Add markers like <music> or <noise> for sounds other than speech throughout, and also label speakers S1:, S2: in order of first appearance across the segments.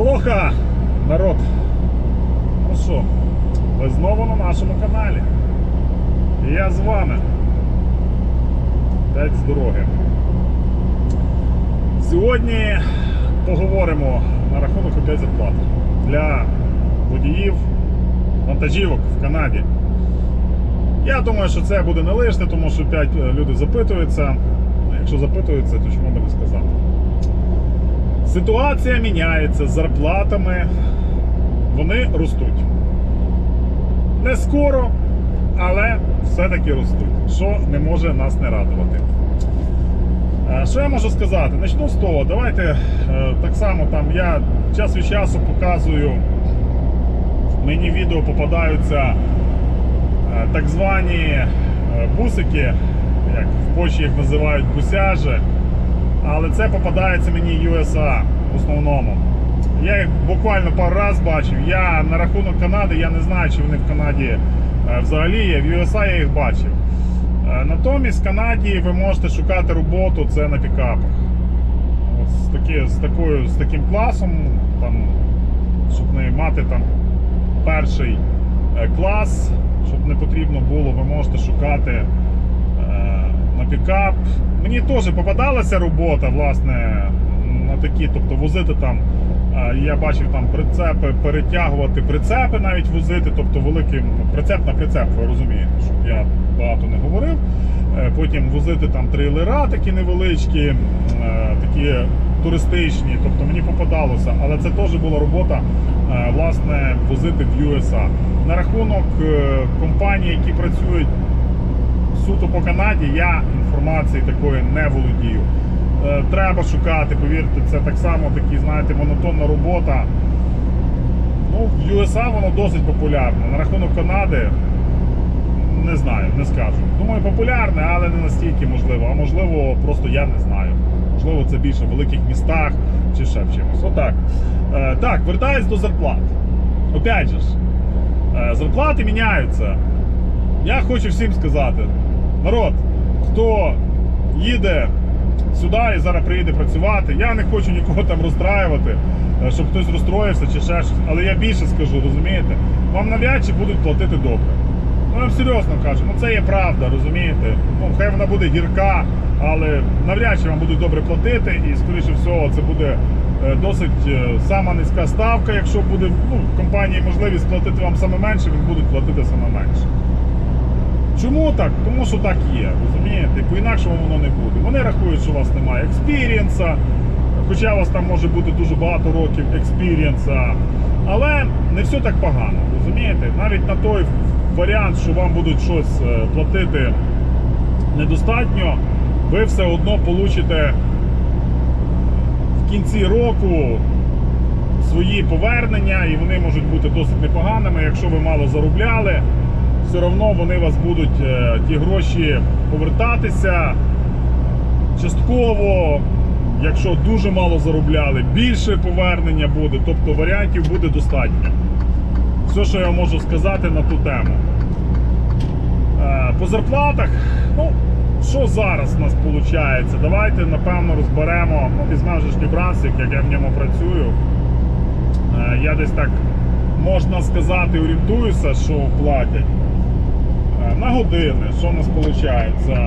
S1: Алоха, народ! Ну що, ви знову на нашому каналі. І я з вами. П'ять з дороги. Сьогодні поговоримо на рахунок опять зарплат для водіїв вантажівок в Канаді. Я думаю, що це буде не лишне, тому що 5 люди запитуються. Ну, Якщо запитуються, то чому би не сказати? Ситуація міняється з зарплатами. Вони ростуть. Не скоро, але все-таки ростуть. Що не може нас не радувати. Е, Що я можу сказати? Начну з того. Давайте е, так само там я час від часу показую. Мені в відео попадаються е, так звані бусики, як в Польщі їх називають бусяжі. Але це попадається мені USA в основному. Я їх буквально пару раз бачив. Я на рахунок Канади, я не знаю, чи вони в Канаді е, взагалі є. В USA я їх бачив. Е, Натомість в Канаді ви можете шукати роботу це на пікапах. З, такі, з, такою, з таким класом, там, щоб не мати там перший е, клас, щоб не потрібно було, ви можете шукати на пікап. Мені теж попадалася робота, власне, на такі, тобто возити там. е, Я бачив там прицепи, перетягувати прицепи, навіть возити, тобто великий ну, прицеп на прицеп, ви розумієте, щоб я багато не говорив. Е, Потім возити там трейлера такі невеличкі, е, такі туристичні, тобто мені попадалося, але це теж була робота власне возити в USA. На рахунок компаній, які працюють суто по Канаді, я інформації такої не володію. Е, Треба шукати, повірте, це так само такі, знаєте, монотонна робота. Ну, в USA воно досить популярне. На рахунок Канади не знаю, не скажу. Думаю, популярне, але не настільки можливо. А можливо, просто я не знаю. Можливо, це більше в великих містах чи ще в чимось. Отак. Е, так, вертаюсь до зарплат. Опять же е, зарплати міняються. Я хочу всім сказати: народ, хто їде сюди і зараз приїде працювати, я не хочу нікого там розстраювати, е, щоб хтось розстроївся чи ще щось. Але я більше скажу, розумієте? Вам навряд будуть платити добре. Ну, я серйозно кажу, ну це є правда, розумієте? Ну, хай вона буде гірка, але навряд чи вам будуть добре платити, і, скоріше всього, це буде е, досить е, сама низька ставка. Якщо буде ну, компанії можливість платити вам саме менше, він будуть платити саме менше. Чому так? Тому що так є, розумієте? По-інакшому воно не буде. Вони рахують, що у вас немає експірієнса, хоча у вас там може бути дуже багато років експірієнса. Але не все так погано, розумієте? Навіть на той варіант, що вам будуть щось е, платити недостатньо, ви все одно получите в кінці року свої повернення, і вони можуть бути досить непоганими, якщо ви мало заробляли все одно вони вас будуть е, ті гроші повертатися частково. Якщо дуже мало заробляли, більше повернення буде, тобто варіантів буде достатньо. Все, що я можу сказати на ту тему. Е, По зарплатах, ну, що зараз у нас виходить? Давайте, напевно, розберемо. Ну, візьмемо ж Нью-Брансвік, як я в ньому працюю. Е, Я десь так, можна сказати, орієнтуюся, що платять. Е, На години, що у нас виходить?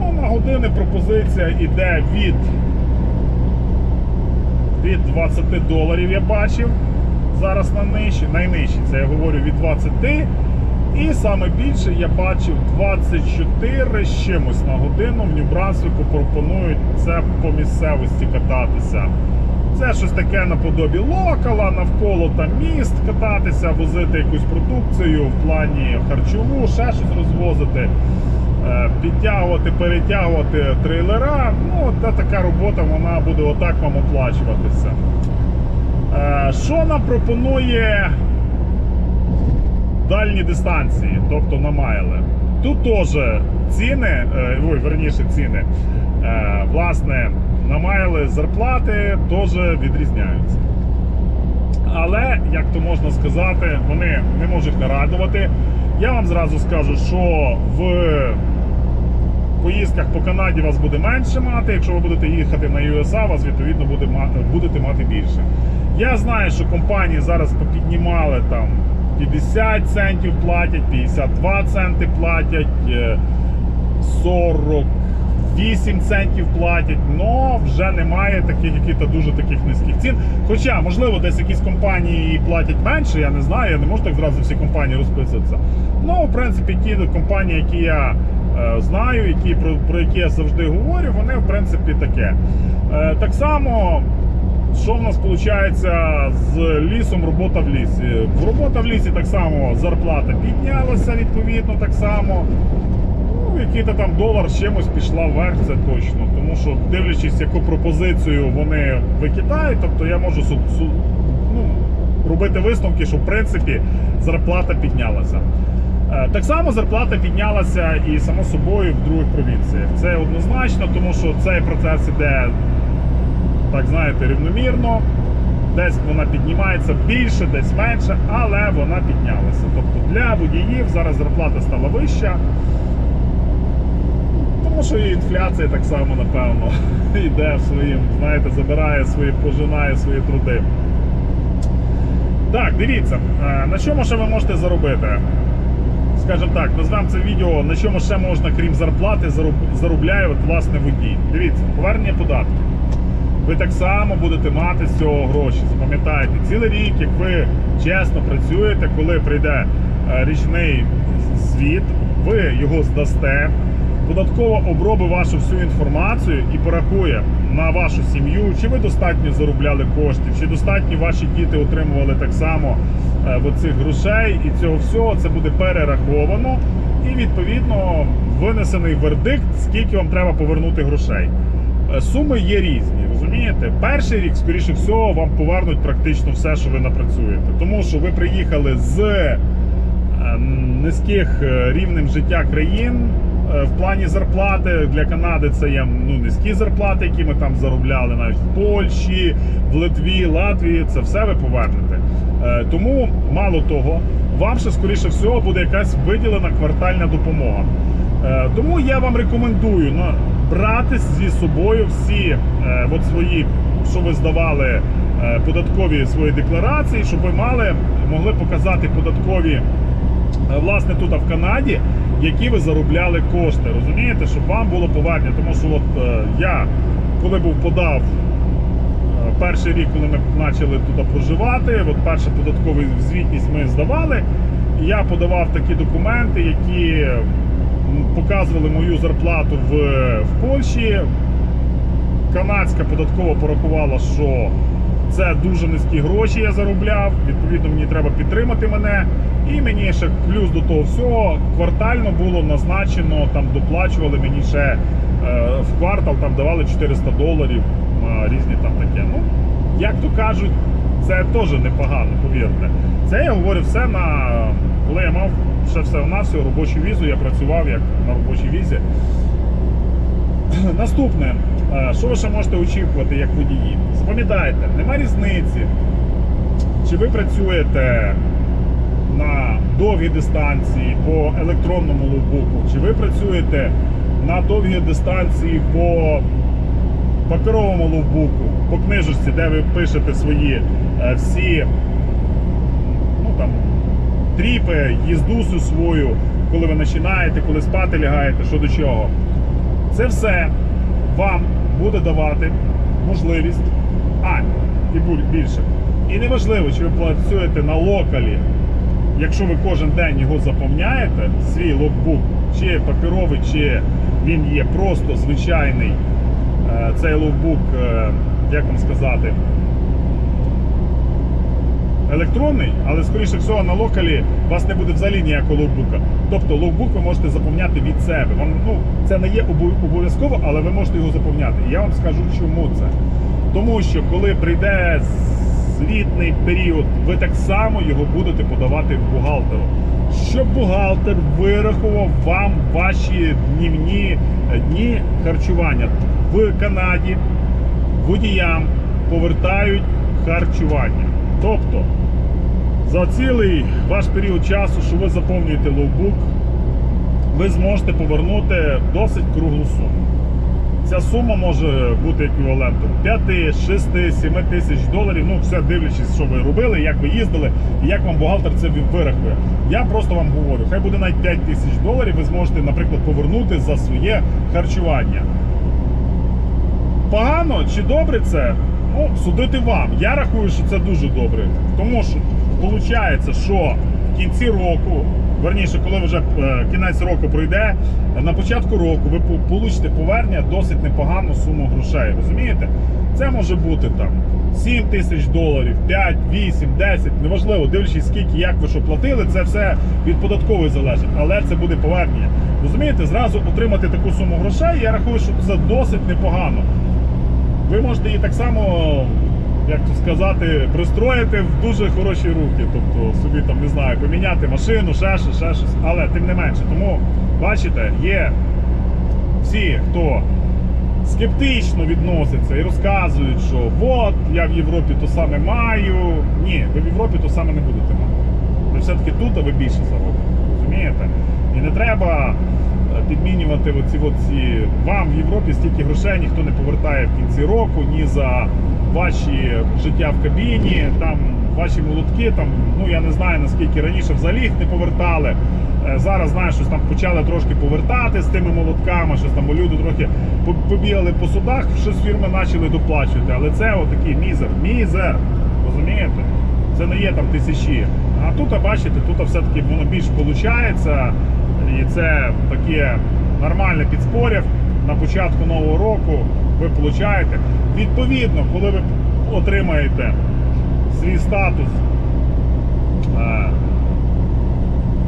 S1: Ну, на години пропозиція йде від, від 20 доларів, я бачив. Зараз на нижчі, найнижчі, це я говорю від 20. І саме більше я бачив 24 з чимось на годину в Нью-Брансвіку пропонують це по місцевості кататися. Це щось таке наподобі локала, навколо там міст кататися, возити якусь продукцію в плані харчову, ще щось розвозити, е, підтягувати, перетягувати трейлера. Ну, та така робота вона буде отак вам оплачуватися. Е, Що нам пропонує дальні дистанції, тобто на майли? Тут теж ціни, е, ой, верніше ціни, власне, Намаяли зарплати теж відрізняються. Але, як то можна сказати, вони не можуть не радувати. Я вам зразу скажу, що в поїздках по Канаді вас буде менше мати, якщо ви будете їхати на USA, вас відповідно буде мати, будете мати більше. Я знаю, що компанії зараз попіднімали там 50 центів платять, 52 центи платять, е, 40. 8 центів платять, але вже немає таких яких-то дуже таких низьких цін. Хоча, можливо, десь якісь компанії платять менше, я не знаю, я не можу так зразу всі компанії розписуватися. Ну, в принципі, ті компанії, які я е, знаю, які, про, про які я завжди говорю, вони в принципі таке. Е, так само. Що в нас виходить з лісом? Робота в лісі. Робота в лісі так само зарплата піднялася відповідно так само. Ну, який-то там долар з чимось пішла вверх, це точно. Тому що дивлячись, яку пропозицію вони викидають, тобто я можу су- су- ну, робити висновки, що в принципі зарплата піднялася. Е, Так само зарплата піднялася і само собою в других провінціях. Це однозначно, тому що цей процес іде так знаєте, рівномірно. Десь вона піднімається більше, десь менше, але вона піднялася. Тобто для водіїв зараз зарплата стала вища. Тому що і інфляція так само, напевно, <laughs> йде своїм, знаєте, забирає свої, пожинає свої труди. Так, дивіться, е, на чому ще ви можете заробити? Скажімо так, назвемо це відео, на чому ще можна, крім зарплати, зароб- заробляє от, власне водій. Дивіться, повернення податків ви так само будете мати з цього гроші. Запам'ятайте, цілий рік, як ви чесно працюєте, коли прийде е, річний звіт, ви його здасте. Податкова обробить вашу всю інформацію і порахує на вашу сім'ю, чи ви достатньо заробляли коштів, чи достатньо ваші діти отримували так само е, цих грошей, і цього всього це буде перераховано. І відповідно винесений вердикт, скільки вам треба повернути грошей. Е, Суми є різні, розумієте? Перший рік, скоріше всього, вам повернуть практично все, що ви напрацюєте. Тому що ви приїхали з е, низьких рівнем життя країн. Е, В плані зарплати для Канади це є ну, низькі зарплати, які ми там заробляли навіть в Польщі, в Литві, Латвії. Це все ви повернете. Е, Тому мало того, вам ще скоріше всього буде якась виділена квартальна допомога. Е, Тому я вам рекомендую ну, брати зі собою всі от свої, що ви здавали, податкові свої декларації, щоб ви мали, могли показати податкові власне тут в Канаді, які ви заробляли кошти. Розумієте, щоб вам було повернення. Тому що от е, я, коли був подав. Е, Перший рік, коли ми почали тут проживати, от перша податкова звітність ми здавали. І я подавав такі документи, які показували мою зарплату в, в Польщі. Канадська податкова порахувала, що це дуже низькі гроші я заробляв. Відповідно, мені треба підтримати мене. І мені ще плюс до того всього квартально було назначено, там доплачували мені ще е, в квартал, там давали 400 доларів, е, різні там таке. Ну, як то кажуть, це теж непогано, повірте. Це я говорю все на коли я мав ще все на всього робочу візу, я працював як на робочій візі. <clears throat> Наступне, що ви ще можете очікувати як водії? Запам'ятайте, нема різниці, чи ви працюєте на довгі дистанції по електронному лоукбуку, чи ви працюєте на довгі дистанції по паперовому лоукбуку, по книжечці, де ви пишете свої е, всі ну, там, тріпи, їздусу свою, коли ви починаєте, коли спати лягаєте, що до чого. Це все вам буде давати можливість, а і більше. І неважливо, чи ви працюєте на локалі, якщо ви кожен день його заповняєте, свій локбук, чи паперовий, чи він є просто звичайний е, цей локбук, е, як вам сказати, електронний, але скоріше всього на локалі у вас не буде взагалі ніякого лоукбука. Тобто лоукбук ви можете заповняти від себе. Вам, ну, це не є обов'язково, але ви можете його заповняти. І я вам скажу, чому це. Тому що коли прийде звітний період, ви так само його будете подавати бухгалтеру. Щоб бухгалтер вирахував вам ваші днівні е, дні харчування в Канаді водіям повертають харчування. Тобто за цілий ваш період часу, що ви заповнюєте лоукбук, ви зможете повернути досить круглу суму. Ця сума може бути еквівалентом 5, 6, 7 тисяч доларів. Ну, все дивлячись, що ви робили, як ви їздили і як вам бухгалтер це вирахує. Я просто вам говорю, хай буде навіть 5 тисяч доларів, ви зможете, наприклад, повернути за своє харчування. Погано чи добре це? Ну, судити вам. Я рахую, що це дуже добре. Тому що виходить, що в кінці року, верніше, коли вже е, кінець року пройде, на початку року ви по- получите повернення досить непогану суму грошей. Розумієте? Це може бути там 7 тисяч доларів, 5, 8, 10, неважливо, дивлячись, скільки, як ви що платили, це все від податкової залежить, але це буде повернення. Розумієте, зразу отримати таку суму грошей, я рахую, що це досить непогано ви можете її так само, як то сказати, пристроїти в дуже хороші руки. Тобто собі там не знаю, поміняти машину, ще щось, ще щось. Але тим не менше. Тому бачите, є всі, хто скептично відноситься і розказують, що от я в Європі то саме маю. Ні, ви в Європі то саме не будете мати. Ви все-таки тут, а ви більше заробите. Розумієте? І не треба підмінювати оці, оці. Вам в Європі стільки грошей ніхто не повертає в кінці року, ні за ваші життя в кабіні, там ваші молотки, там, ну я не знаю наскільки раніше взагалі їх не повертали. Е, Зараз знаю, що там почали трошки повертати з тими молотками, щось там люди трохи побігали по судах, щось фірми почали доплачувати. Але це отакий мізер. Мізер. Розумієте? Це не є там тисячі. А тут, бачите, тут все-таки воно більш виходить. І це таке нормальне підспоряв на початку нового року. Ви получаєте. Відповідно, коли ви отримаєте свій статус е,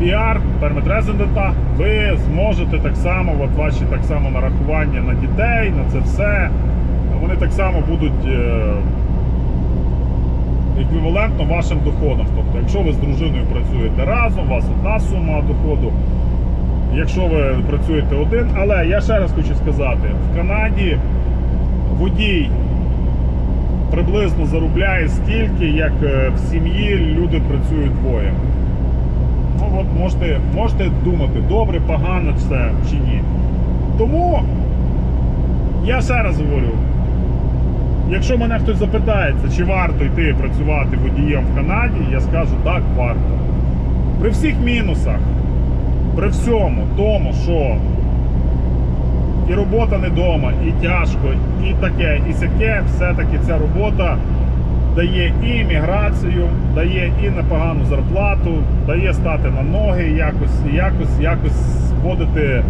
S1: PR, пермит резидента, ви зможете так само, от ваші так само нарахування на дітей, на це все, вони так само будуть е, еквівалентно вашим доходам. Тобто, якщо ви з дружиною працюєте разом, у вас одна сума доходу. Якщо ви працюєте один, але я ще раз хочу сказати, в Канаді водій приблизно заробляє стільки, як е, в сім'ї люди працюють двоє. Ну от можете, можете думати, добре, погано це чи ні. Тому я ще раз говорю, якщо мене хтось запитається, чи варто йти працювати водієм в Канаді, я скажу так, варто. При всіх мінусах, при всьому тому, що і робота не вдома, і тяжко, і таке, і сяке, все-таки ця робота дає і імміграцію, дає і непогану зарплату, дає стати на ноги, якось, якось, якось сходити,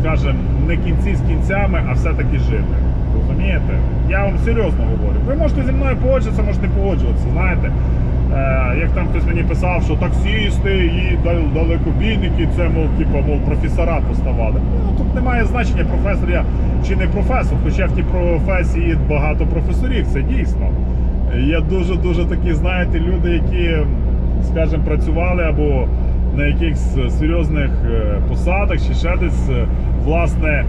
S1: скажімо, не кінці з кінцями, а все-таки жити. Розумієте? Я вам серйозно говорю. Ви можете зі мною погоджуватися, можете не погоджуватися, знаєте. Е, як там хтось мені писав, що таксісти і дал- далекобійники, це мов, типу, мов професора поставали. Ну тут немає значення, професор я чи не професор, хоча в тій професії багато професорів, це дійсно. Є дуже-дуже такі, знаєте, люди, які, скажімо, працювали або на якихось серйозних е, посадах чи ще десь, е, власне,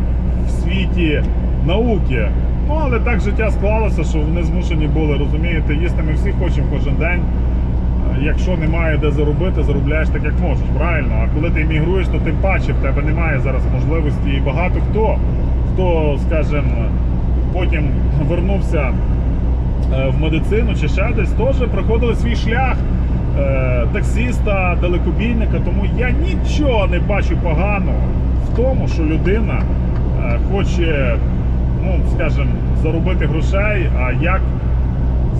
S1: в світі науки. Ну, але так життя склалося, що вони змушені були, розумієте, їсти ми всі хочемо кожен день. Якщо немає де заробити, заробляєш так, як можеш, правильно. А коли ти емігруєш, то тим паче в тебе немає зараз можливості. І багато хто, хто, скажімо, потім вернувся е, в медицину чи ще десь, теж проходили свій шлях е, таксиста, далекобійника. Тому я нічого не бачу поганого в тому, що людина е, хоче, ну, скажімо, заробити грошей, а як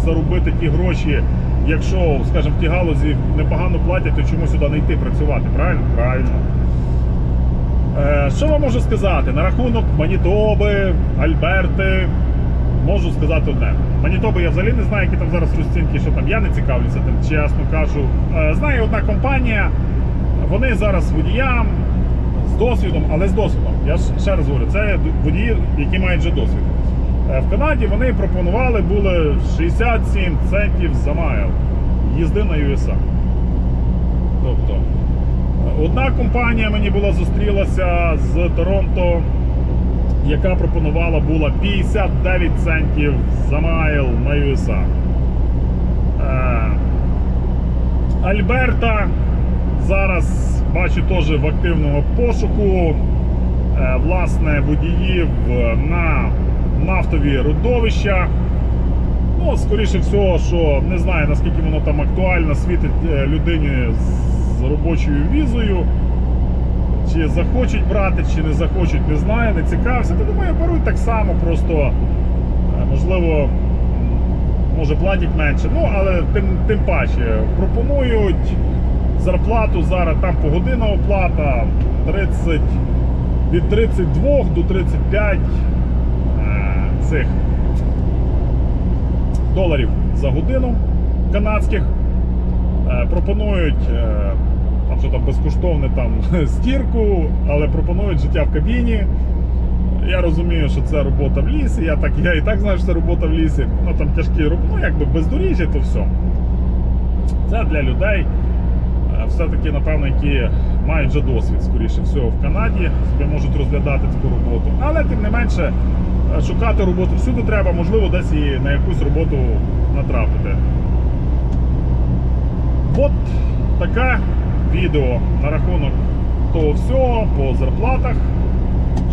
S1: заробити ті гроші, якщо, скажімо, в тій галузі непогано платять, то чому сюди не йти працювати? Правильно? Правильно. Е, Що вам можу сказати? На рахунок Манітоби, Альберти, можу сказати одне. Манітоби я взагалі не знаю, які там зараз розцінки, що там я не цікавлюся, тим чесно кажу. Е, Знаю одна компанія, вони зараз водіям з досвідом, але з досвідом. Я ще раз говорю, це водії, які мають вже досвід. Е, В Канаді вони пропонували були 67 центів за майл їзди на USA. Тобто, е, одна компанія мені була зустрілася з Торонто, яка пропонувала була 59 центів за майл на USA. Е, Альберта зараз бачу теж в активному пошуку власне водіїв на нафтові родовища. Ну, скоріше всього, що не знаю наскільки воно там актуально, світить е, людині з робочою візою. Чи захочуть брати, чи не захочуть, не знаю, не цікавився. Та думаю, беруть так само, просто е, можливо, може платять менше. Ну, але тим, тим паче пропонують зарплату зараз там погодинна оплата 30, від 32 до 35 е, цих доларів за годину канадських. Е, пропонують е, там що там безкоштовне там <laughs> стірку, але пропонують життя в кабіні. Я розумію, що це робота в лісі. Я так я і так знаю, що це робота в лісі. Ну там тяжкі роботи, ну якби бездоріжжя, то все. Це для людей, е, все-таки, напевно, які мають вже досвід, скоріше всього, в Канаді, собі можуть розглядати таку роботу. Але тим не менше, шукати роботу всюди треба, можливо, десь і на якусь роботу натрапити. От таке відео на рахунок того всього по зарплатах,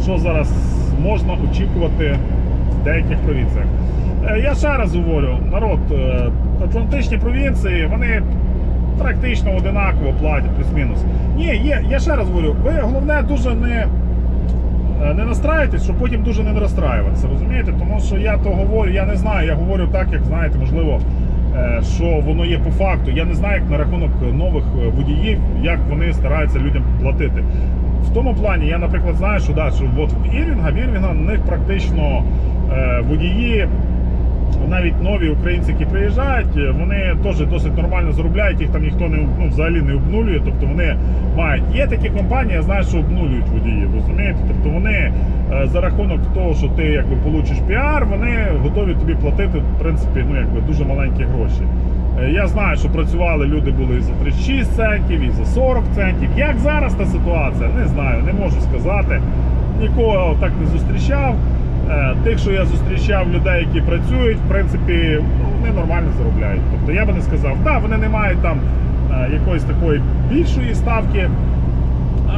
S1: що зараз можна очікувати в деяких провінціях. Е, Я ще раз говорю, народ, е, Атлантичні провінції, вони практично одинаково платять, плюс-мінус. Ні, є, я ще раз говорю, ви головне дуже не, е, не настраюйтесь, щоб потім дуже не розстраюватися, розумієте? Тому що я то говорю, я не знаю, я говорю так, як знаєте, можливо, е, що воно є по факту. Я не знаю, як на рахунок нових е, водіїв, як вони стараються людям платити. В тому плані, я, наприклад, знаю, що, да, що от в Ірвінга, в Ірвінга на них практично е, водії навіть нові українці, які приїжджають, вони теж досить нормально заробляють, їх там ніхто не ну, взагалі не обнулює. Тобто вони мають. Є такі компанії, я знаю, що обнулюють водіїв, розумієте? Тобто вони е, за рахунок того, що ти якби получиш піар, вони готові тобі платити, в принципі, ну якби дуже маленькі гроші. Е, Я знаю, що працювали люди були і за 36 центів, і за 40 центів. Як зараз та ситуація? Не знаю, не можу сказати. Нікого так не зустрічав. Е, Тих, що я зустрічав людей, які працюють, в принципі, ну, вони нормально заробляють. Тобто я би не сказав, так, вони не мають там е, якоїсь такої більшої ставки,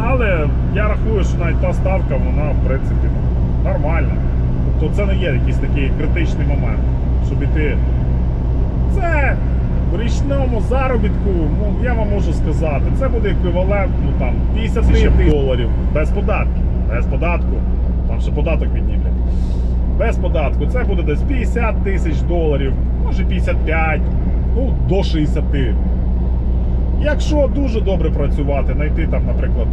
S1: але я рахую, що навіть та ставка, вона в принципі нормальна. Тобто це не є якийсь такий критичний момент, щоб іти. Це в річному заробітку, ну я вам можу сказати, це буде еквівалент ну, там, 50 тисяч доларів без податків. Без податку. Там ще податок піднімлять. Без податку. Це буде десь 50 тисяч доларів, може 55, ну до 60. Якщо дуже добре працювати, знайти там, наприклад,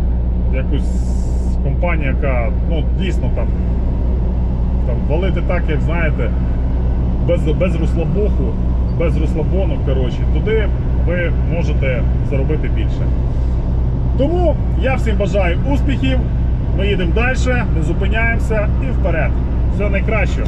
S1: якусь компанію, яка ну, дійсно там, там валити так, як знаєте, без, без розслабоху, без розслабону, коротше, туди ви можете заробити більше. Тому я всім бажаю успіхів. Ми їдемо далі, не зупиняємося і вперед. Все найкраще.